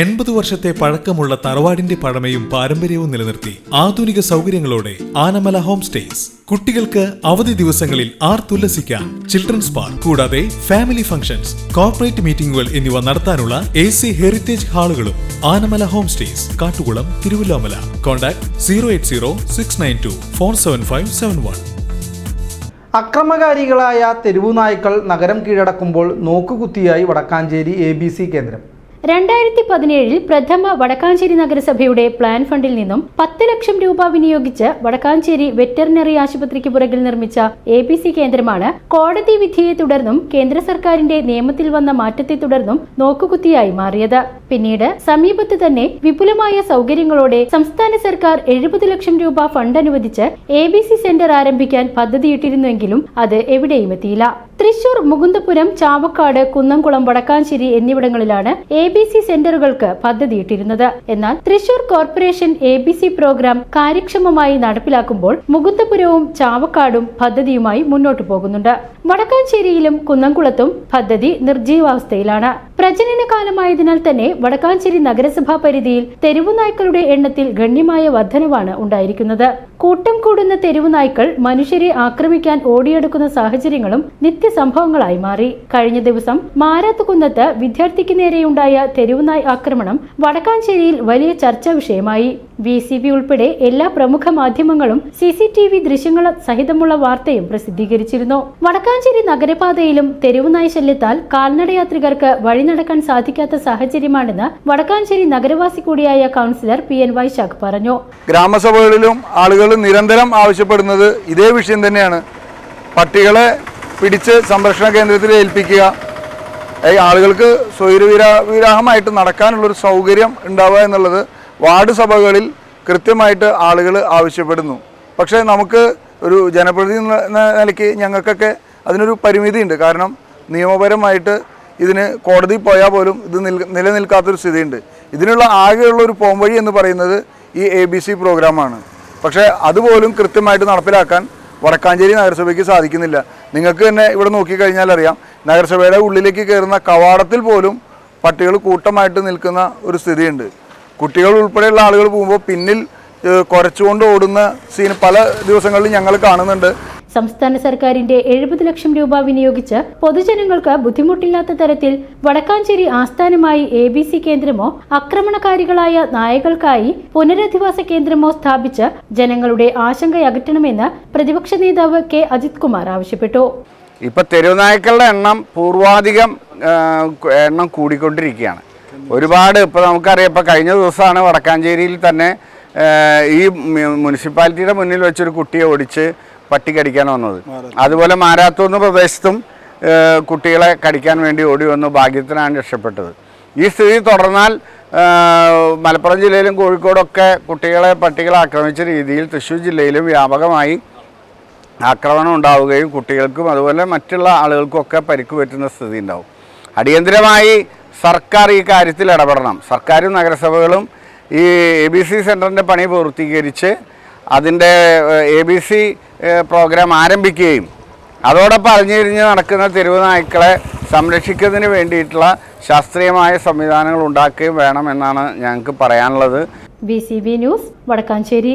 എൺപത് വർഷത്തെ പഴക്കമുള്ള തറവാടിന്റെ പഴമയും പാരമ്പര്യവും നിലനിർത്തി ആധുനിക സൗകര്യങ്ങളോടെ ആനമല ഹോം സ്റ്റേസ്. കുട്ടികൾക്ക് അവധി ദിവസങ്ങളിൽ ആർ ആർത്തുല്ലസിക്കാൻ ചിൽഡ്രൻസ് പാർക്ക് കൂടാതെ ഫാമിലി ഫംഗ്ഷൻസ് കോർപ്പറേറ്റ് മീറ്റിംഗുകൾ എന്നിവ നടത്താനുള്ള A C heritage ഹാളുകളും Anamala home stays Kattukulam Thiruvilwamala. Contact zero eight zero six nine two four seven five seven one. അക്രമകാരികളായ തെരുവുനായ്ക്കൾ നഗരം കീഴടക്കുമ്പോൾ നോക്കുകുത്തിയായി വടക്കാഞ്ചേരി എ ബി സി കേന്ദ്രം. രണ്ടായിരത്തി പതിനേഴിൽ പ്രഥമ വടക്കാഞ്ചേരി നഗരസഭയുടെ പ്ലാൻ ഫണ്ടിൽ നിന്നും പത്ത് ലക്ഷം രൂപ വിനിയോഗിച്ച് വടക്കാഞ്ചേരി വെറ്ററിനറി ആശുപത്രിക്ക് പുറകിൽ നിർമ്മിച്ച എ സി കേന്ദ്രമാണ് കോടതി വിധിയെ തുടർന്നും കേന്ദ്ര സർക്കാരിന്റെ നിയമത്തിൽ വന്ന മാറ്റത്തെ തുടർന്നും നോക്കുകുത്തിയായി മാറിയത്. പിന്നീട് സമീപത്ത് തന്നെ വിപുലമായ സൗകര്യങ്ങളോടെ സംസ്ഥാന സർക്കാർ എഴുപത് ലക്ഷം രൂപ ഫണ്ട് അനുവദിച്ച് എ ബി സി സെന്റർ ആരംഭിക്കാൻ പദ്ധതിയിട്ടിരുന്നുവെങ്കിലും അത് എവിടെയും എത്തിയില്ല. തൃശൂർ മുകുന്ദപുരം ചാവക്കാട് കുന്നംകുളം വടക്കാഞ്ചേരി എന്നിവിടങ്ങളിലാണ് എ ബി സി സെന്ററുകൾക്ക് പദ്ധതിയിട്ടിരുന്നത്. എന്നാൽ Thrissur corporation A B C programme കാര്യക്ഷമമായി നടപ്പിലാക്കുമ്പോൾ മുകുന്ദപുരവും ചാവക്കാടും പദ്ധതിയുമായി മുന്നോട്ടു പോകുന്നുണ്ട്. വടക്കാഞ്ചേരിയിലും കുന്നംകുളത്തും പദ്ധതി നിർജീവാവസ്ഥയിലാണ് പ്രജനന കാലമായതിനാൽ തന്നെ വടക്കാഞ്ചേരി നഗരസഭാ പരിധിയിൽ തെരുവുനായ്ക്കളുടെ എണ്ണത്തിൽ ഗണ്യമായ വർധനവാണ് ഉണ്ടായിരിക്കുന്നത്. കൂട്ടം കൂടുന്ന തെരുവുനായ്ക്കൾ മനുഷ്യരെ ആക്രമിക്കാൻ ഓടിയെടുക്കുന്ന സാഹചര്യങ്ങളും നിത്യസംഭവങ്ങളായി മാറി. കഴിഞ്ഞ ദിവസം മാരാത്തുകുന്നത്ത് വിദ്യാർത്ഥിക്ക് നേരെയുണ്ടായ തെരുവുനായ് ആക്രമണം വടക്കാഞ്ചേരിയിൽ വലിയ ചർച്ചാ വിഷയമായി. വി സി ബി ഉൾപ്പെടെ എല്ലാ പ്രമുഖ മാധ്യമങ്ങളും സി സി ടി വി ദൃശ്യങ്ങൾ സഹിതമുള്ള വാർത്തയും പ്രസിദ്ധീകരിച്ചിരുന്നു. വടക്കാഞ്ചേരി നഗരപാതയിലും തെരുവുനായ ശല്യത്താൽ കാൽനടയാത്രികർക്ക് വഴി നടക്കാൻ സാധിക്കാത്ത സാഹചര്യമാണെന്ന് വടക്കാഞ്ചേരി നഗരവാസി കൂടിയായ കൗൺസിലർ പി എൻ വൈശാഖ് പറഞ്ഞു. ഗ്രാമസഭകളിലും ആളുകൾ നിരന്തരം ആവശ്യപ്പെടുന്നത് ഇതേ വിഷയം തന്നെയാണ്. പട്ടികളെ പിടിച്ച് സംരക്ഷണ കേന്ദ്രത്തിൽ ഏൽപ്പിക്കുക. ആളുകൾക്ക് സ്വൈരവിരാ വിരാഹമായിട്ട് നടക്കാനുള്ളൊരു സൗകര്യം ഉണ്ടാവുക എന്നുള്ളത് വാർഡ് സഭകളിൽ കൃത്യമായിട്ട് ആളുകൾ ആവശ്യപ്പെടുന്നു. പക്ഷേ നമുക്ക് ഒരു ജനപ്രതിനിധി നിലയ്ക്ക് ഞങ്ങൾക്കൊക്കെ അതിനൊരു പരിമിതിയുണ്ട്. കാരണം നിയമപരമായിട്ട് ഇതിന് കോടതി പോയാൽ പോലും ഇത് നിൽ നിലനിൽക്കാത്തൊരു സ്ഥിതിയുണ്ട്. ഇതിനുള്ള ആകെയുള്ള ഒരു പോംവഴി എന്ന് പറയുന്നത് ഈ എ ബി സി പ്രോഗ്രാമാണ്. പക്ഷേ അതുപോലും കൃത്യമായിട്ട് നടപ്പിലാക്കാൻ വടക്കാഞ്ചേരി നഗരസഭയ്ക്ക് സാധിക്കുന്നില്ല. നിങ്ങൾക്ക് തന്നെ ഇവിടെ നോക്കിക്കഴിഞ്ഞാൽ അറിയാം നഗരസഭയുടെ ഉള്ളിലേക്ക് കയറുന്ന കവാടത്തിൽ പോലും പട്ടികൾ കൂട്ടമായിട്ട് നിൽക്കുന്ന ഒരു സ്ഥിതിയുണ്ട്. കുട്ടികൾ ഉൾപ്പെടെയുള്ള ആളുകൾ പോകുമ്പോൾ പിന്നിൽ കുറച്ചുകൊണ്ട് ഓടുന്ന സീൻ പല ദിവസങ്ങളിലും ഞങ്ങൾ കാണുന്നുണ്ട്. സംസ്ഥാന സർക്കാരിന്റെ എഴുപത് ലക്ഷം രൂപ വിനിയോഗിച്ച് പൊതുജനങ്ങൾക്ക് ബുദ്ധിമുട്ടില്ലാത്ത തരത്തിൽ വടക്കാഞ്ചേരി ആസ്ഥാനമായി എ ബി സി കേന്ദ്രമോ ആക്രമണകാരികളായ നായകൾക്കായി പുനരധിവാസ കേന്ദ്രമോ സ്ഥാപിച്ച് ജനങ്ങളുടെ ആശങ്കയകറ്റണമെന്ന് പ്രതിപക്ഷ നേതാവ് കെ. അജിത് കുമാർ ആവശ്യപ്പെട്ടു. ഇപ്പൊ തെരുവുനായ്ക്കളുടെ എണ്ണം പൂർവാധികം എണ്ണം കൂടിക്കൊണ്ടിരിക്കുകയാണ്. ഒരുപാട് ഇപ്പൊ നമുക്കറിയാം ഇപ്പൊ കഴിഞ്ഞ ദിവസമാണ് വടക്കാഞ്ചേരിയിൽ തന്നെ ഈ മുനിസിപ്പാലിറ്റിയുടെ മുന്നിൽ വെച്ചൊരു കുട്ടിയെ ഓടിച്ച് പട്ടി കടിക്കാൻ വന്നത് അതുപോലെ മാരാത്തൂന്ന് പ്രദേശത്തും കുട്ടികളെ കടിക്കാൻ വേണ്ടി ഓടി വന്നു ഭാഗ്യത്തിനാണ് രക്ഷപ്പെട്ടത്. ഈ സ്ഥിതി തുടർന്നാൽ മലപ്പുറം ജില്ലയിലും കോഴിക്കോടൊക്കെ കുട്ടികളെ പട്ടികളെ ആക്രമിച്ച രീതിയിൽ തൃശ്ശൂർ ജില്ലയിലും വ്യാപകമായി ആക്രമണം ഉണ്ടാവുകയും കുട്ടികൾക്കും അതുപോലെ മറ്റുള്ള ആളുകൾക്കും ഒക്കെ പരിക്ക് പറ്റുന്ന സ്ഥിതി ഉണ്ടാവും. അടിയന്തിരമായി സർക്കാർ ഈ കാര്യത്തിൽ ഇടപെടണം. സർക്കാരും നഗരസഭകളും ഈ എ ബി സി സെന്ററിന്റെ പണി പൂർത്തീകരിച്ച് അതിന്റെ എ ബി സി പ്രോഗ്രാം ആരംഭിക്കുകയും അതോടൊപ്പം അലിഞ്ഞിരിഞ്ഞ് നടക്കുന്ന തെരുവ് നായ്ക്കളെ സംരക്ഷിക്കുന്നതിന് വേണ്ടിയിട്ടുള്ള ശാസ്ത്രീയമായ സംവിധാനങ്ങൾ ഉണ്ടാക്കുകയും വേണമെന്നാണ് ഞങ്ങൾക്ക് പറയാനുള്ളത്. B news Vadakkanchery.